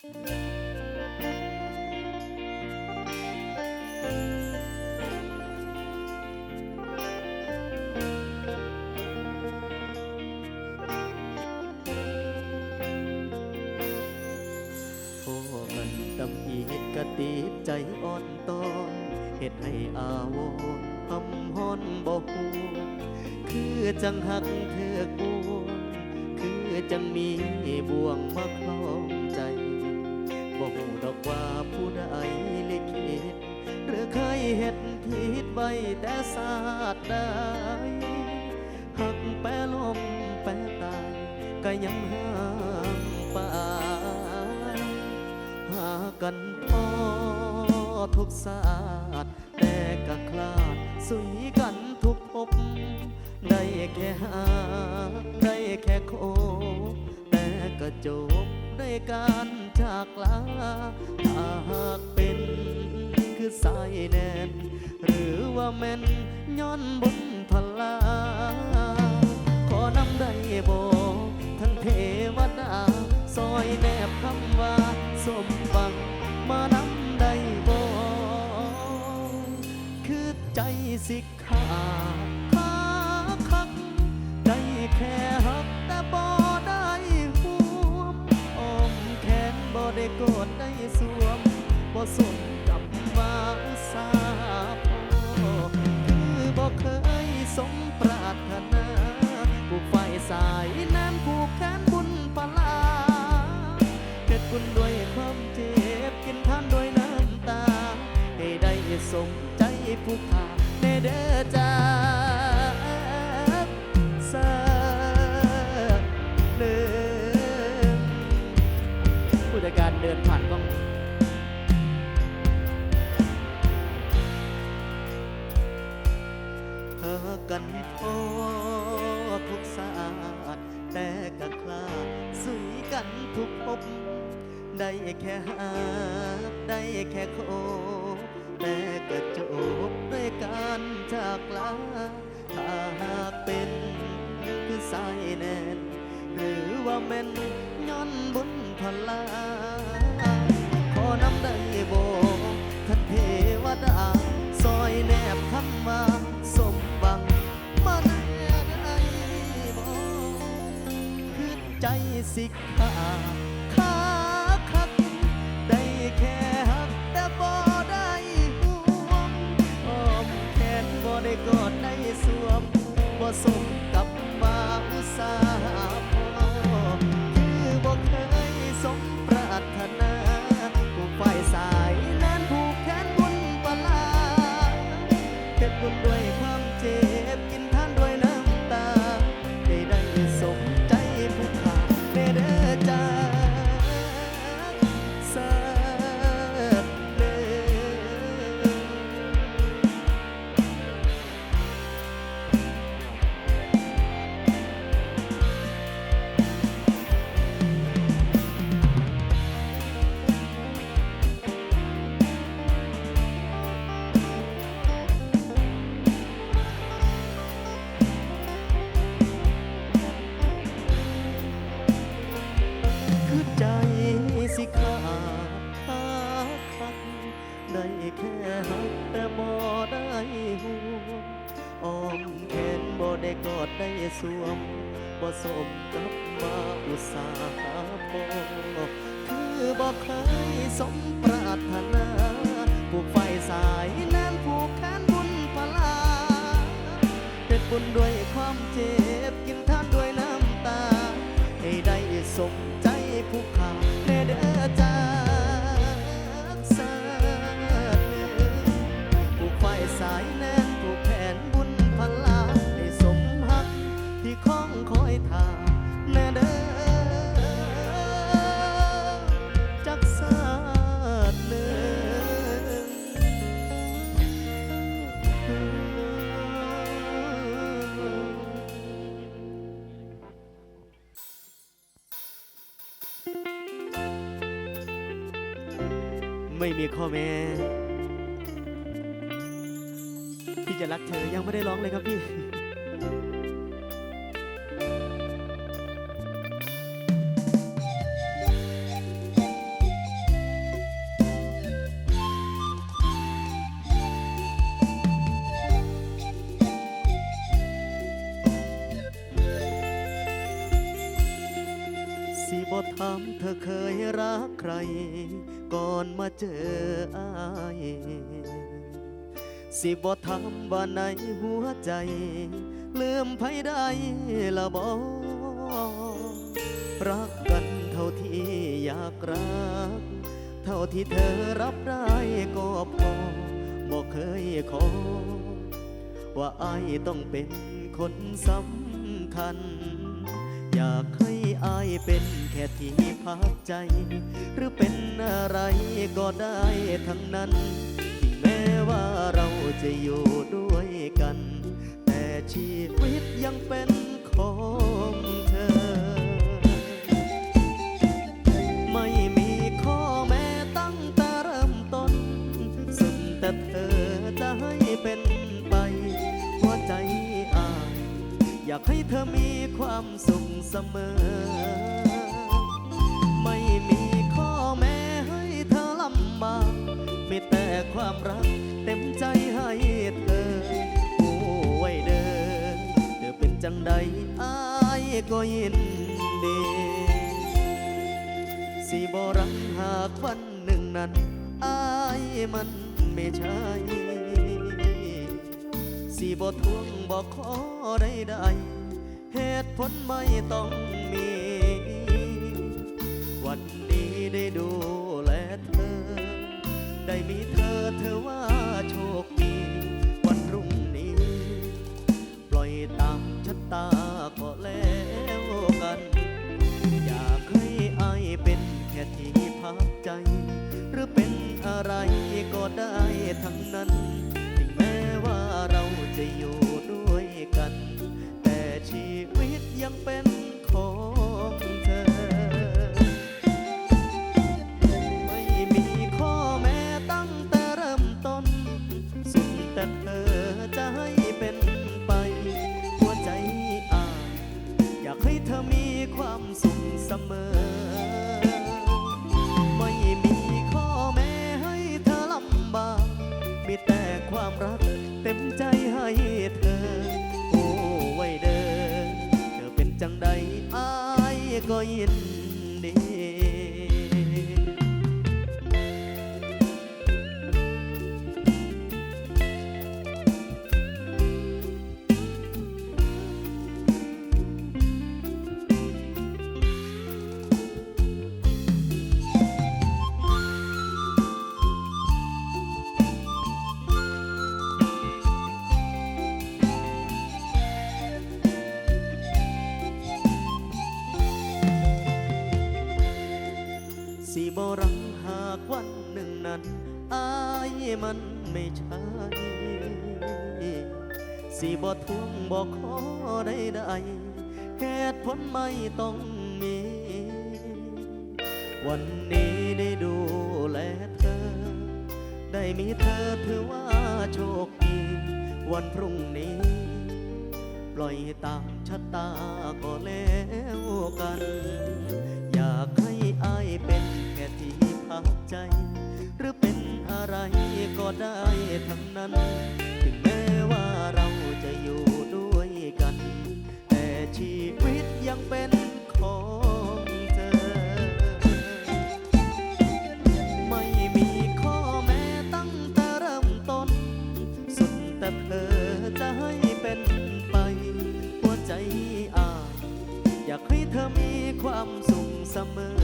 โอ้กันดำอีเฮ็ดกะติดใจอ่อนตอนเฮ็ดให้อาวรณ์หำฮ้อนบ่ฮู้คือจังหักเถือกบวคือจังมีบ่วงมาคล้อ เฮ็ดผิดไว้แต่ศาสตร์ใดหักแปรลมแปรตายก็ยังห่างไปหากันพอทุกศาสตร์แต่ก็คลาดสุยกันทุกภพได้แค่หาได้แค่โคแต่ก็จบด้วยการจากลาถ้าหากเป็น คือสายแนนหรือว่าแม่นย้อนบุญพลา ขอนำได้บอกท่านเทวดาซอยแนบคำว่าสมหวังมานำได้บอกคือใจสิขาขาคักได้แค่หักแต่บ่ได้หวมอ้อมแขนบ่ได้กดได้สวมบ่สมกับว่าอุต สาห์พอคือบอกเคยสมปรารถนาผูกไฟสายน้ำผูกแขนบุญปลาเกิดบุญด้วยความเจ็บ กินทานด้วยน้ำตา ให้ได้สมใจผูกขาในเด้อจ้า กันทุกภพได้แค่หาได้แค่โคแต่ก็จบด้วยการจากลาถ้าหากเป็นคือสายแน่น หรือว่าแม่นย้อนบุญพลาขอน้ำได้โบท่านเทวดาซอยแนบคำมา ได้กอดได้สวมบ่สมกับมาอุตสาห์ เคยสมปรารถนาผูกไฟสายแน่นผูกแขนบุญพลาเป็นบุญด้วย ไม่มีข้อแม้พี่จะรักเธอยังไม่ได้ร้องเลยครับพี่ สิบ่ถามเธอเคยรักใคร ก่อนมาเจออายสิบ่ถามว่าในหัวใจ ลืมไผได้ละบ่รักกันเท่าที่อยากรัก เท่าที่เธอรับได้ก็พอบอกเคยขอ ว่าอายต้องเป็นคนสำคัญ อยากให้อายเป็น แค่ที่พักใจ หรือเป็นอะไรก็ได้ทั้งนั้น แม้ว่าเราจะอยู่ด้วยกัน แต่ชีวิตยังเป็นของเธอ ไม่มีข้อแม้ตั้งแต่เริ่มต้น สุดแต่เธอจะให้เป็นไปหัวใจอาย อยากให้เธอมีความสุขเสมอ อลำบามีแต่ความรักเต็มใจให้เธอ โอ้ไว้เด้อเธอเป็นจังใดอายก็ยินดีสิบรังหากวันหนึ่งนั้นอายมันไม่ใช่สิบทวงบอกขอได้ได้เหตุผลไม่ต้องมี วันนี้ได้ดู ได้มีเธอเธอว่าโชคดีวันรุ่งนี้ ปล่อยตามชะตาก็แล้วกัน อยากให้อายเป็นแค่ที่พักใจ หรือเป็นอะไรก็ได้ทั้งนั้นถึงแม้ว่าเราจะอยู่ด้วยกัน แต่ชีวิตยังเป็น ความสุขเสมอ นั้นอายมันไม่ใช่สิบทวงบอกขอได้ได้เหตุผลไม่ต้องมี วันนี้ได้ดูแลเธอ ได้มีเธอถือว่าโชคดี วันพรุ่งนี้ ปล่อยตามชะตาก็แล้วกัน อยากให้อายเป็นแค่ที่ พักใจ หรือเป็นอะไรก็ได้ทั้งนั้น ถึงแม้ว่าเราจะอยู่ด้วยกัน แต่ชีวิตยังเป็นของเธอ ไม่มีข้อแม้ตั้งแต่เริ่มต้น สุดแต่เธอจะให้เป็นไป หัวใจอาย อยากให้เธอมีความสุขเสมอ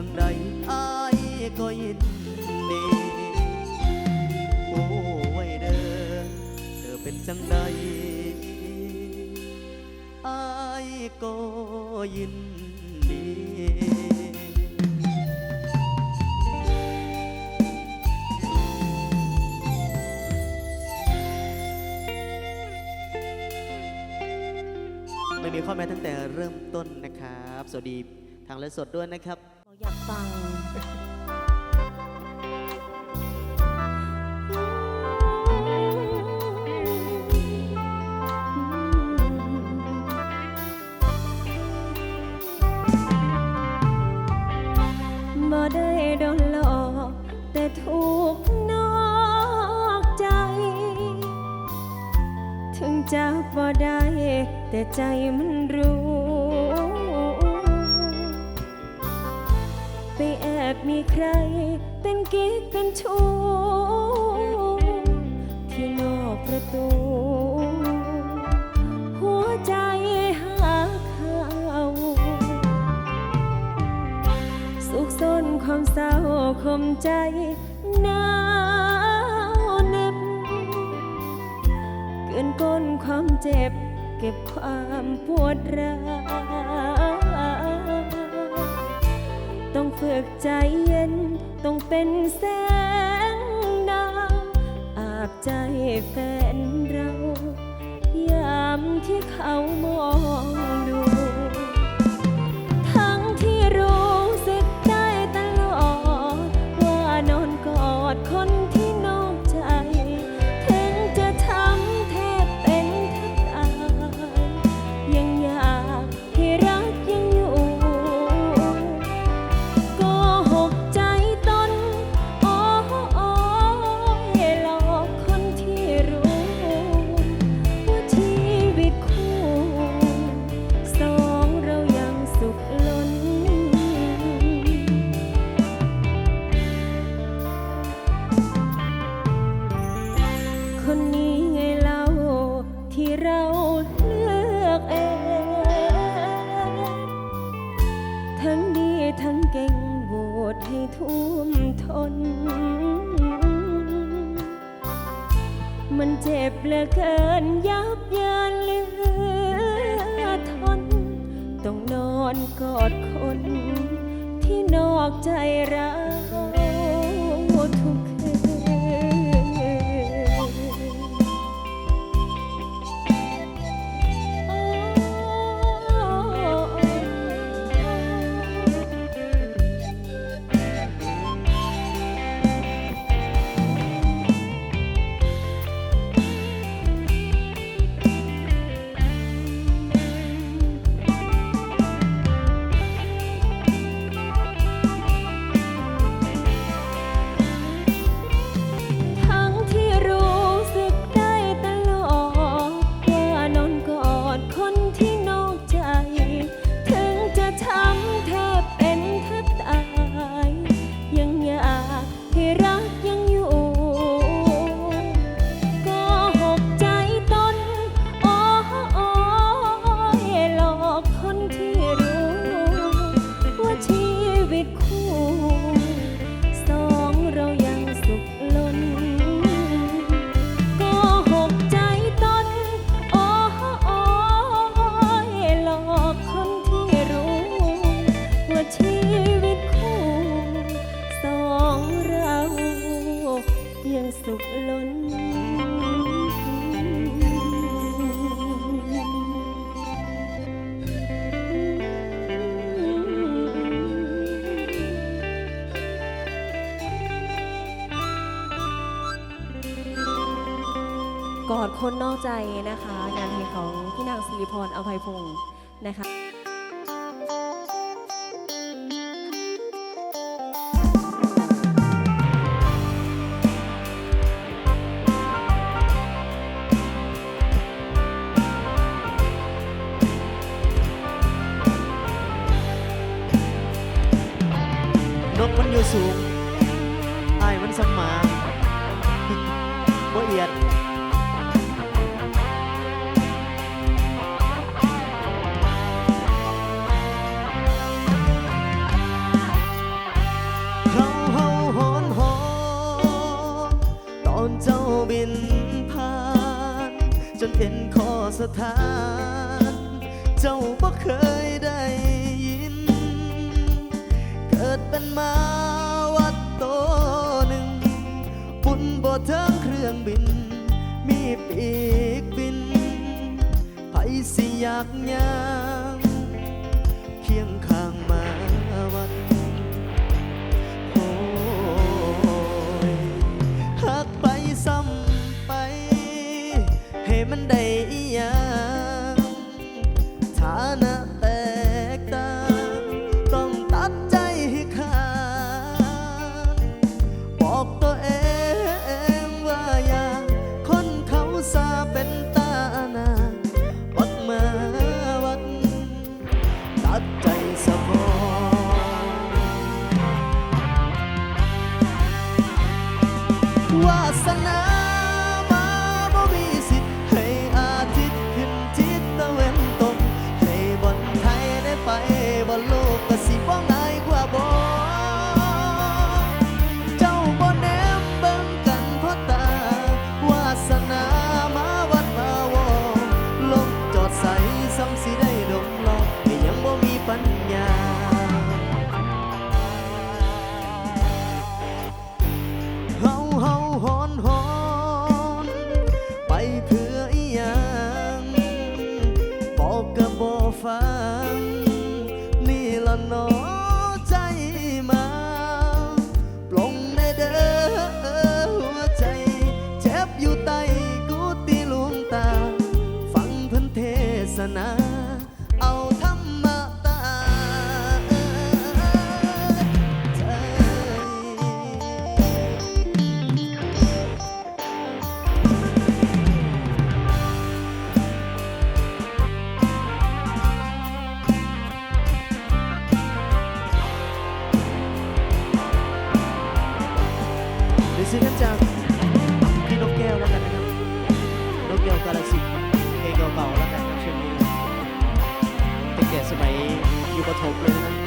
จังใดอายก็ยินดีโอ้ไว้เด้อเธอเป็นจังใดอายก็ยินดีไม่มีข้อแม้ตั้งแต่เริ่มต้นนะครับ สวัสดีทางไลฟ์สดด้วยนะครับ อยากฟัง บ่ได้โดนหลอก แต่ถูกนอกใจ ถึงจะบ่ได้ แต่ใจมันรู้ ไปแอบมีใคร เป็นกิ๊กเป็นชู้ที่นอกประตู หัวใจหาเขาสุขสนความเศร้าคมใจหนาวเน็บเกินก้นความเจ็บ เก็บความปวดร้าว กใจเย็นต้องเป็นแสงดาวอาบใจแฟนเรา ยามที่เขามองดู นยับเยินเลือทน ต้องนอนกอดคนที่นอกใจเรา กอดคนนอกใจนะคะ งานเพลงของพี่นางสิริพรอภัยพงศ์นะคะ ทาน เจ้าบ่เคยได้ยิน เกิดเป็นมาวัดโตหนึ่งบุญบ่เทิงเครื่องบิน มีปีกบินไผสิอยากยา ฟัง นี่ละเนอใจมาปลงในเด้อหัวใจ เจ็บอยู่ใต้กุฏิลวงตา ฟังเพิ่นเทศนา เดี๋ยวซื้อกันจากพี่นกแก้วแล้วกันนะครับนกแก้วกาลสินเพลงเก่าๆแล้วกันครับช่วงนี้ตั้งแต่สมัยอยู่ประถมเลยนะครับ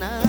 na